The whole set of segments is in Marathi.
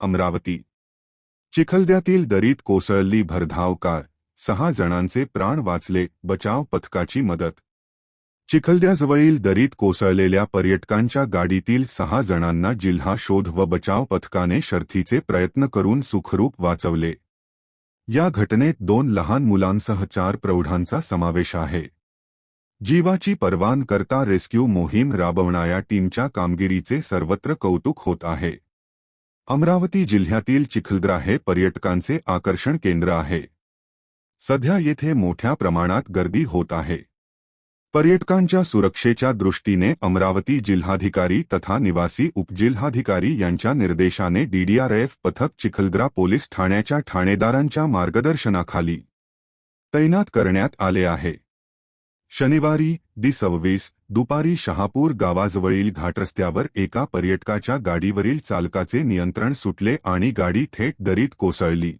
अमरावती. चिखलद्यातील दरीत कोसळली भरधाव कार सहा जणांचे प्राण वाचले बचाव पथकाची मदत. चिखलद्याजवळील दरीत कोसळलेल्या पर्यटकांच्या गाडीतील सहा जणांना जिल्हा शोध व बचाव पथकाने शर्थीचे प्रयत्न करून सुखरूप वाचवले. या घटनेत दोन लहान मुलांसह चार प्रौढांचा समावेश आहे. जीवाची पर्वान करता रेस्क्यू मोहीम राबवणाऱ्या टीमच्या कामगिरीचे सर्वत्र कौतुक होत आहे. अमरावती जिल्ह्यातील चिखलदरा हे पर्यटकांचे आकर्षण केंद्र आहे. सध्या येथे मोठ्या प्रमाणात गर्दी होत आहे. पर्यटकांच्या सुरक्षेच्या दृष्टीने अमरावती जिल्हाधिकारी तथा निवासी उपजिल्हाधिकारी यांच्या निर्देशाने डीडीआरएफ पथक चिखलदरा पोलीस ठाण्याच्या ठाणेदारांच्या मार्गदर्शनाखाली तैनात करण्यात आले आहे. शनिवारी दि सव्वीस दुपारी शहापूर गावाजवळील घाटरस्त्यावर एका पर्यटकाच्या गाडीवरील चालकाचे नियंत्रण सुटले आणि गाडी थेट दरीत कोसळली.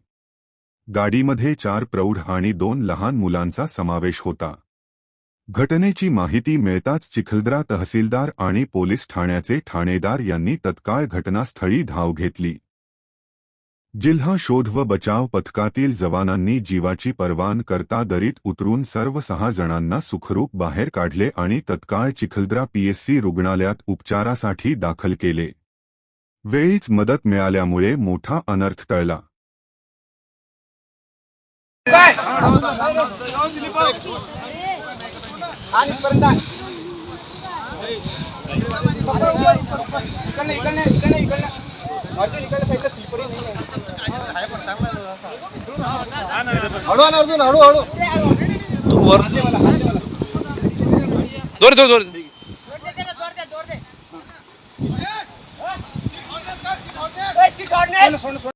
गाडीमध्ये चार प्रौढ आणि दोन लहान मुलांचा समावेश होता. घटनेची माहिती मिळताच चिखलदरा तहसीलदार आणि पोलीस ठाण्याचे ठाणेदार यांनी तत्काळ घटनास्थळी धाव घेतली. जिल्हा शोध व बचाव पथकातील जवानांनी जीवाची पर्वान करता दरीत उतरून सर्व सहा जणांना सुखरूप बाहेर काढले आणि तत्काळ चिखलदरा पीएससी रुग्णालयात उपचारासाठी दाखल केले वेळीच मदत मिळाल्यामुळे मोठा अनर्थ टळला हळू आण अर्जुन हळू हळू दोर दोर दोर सोड, सोड.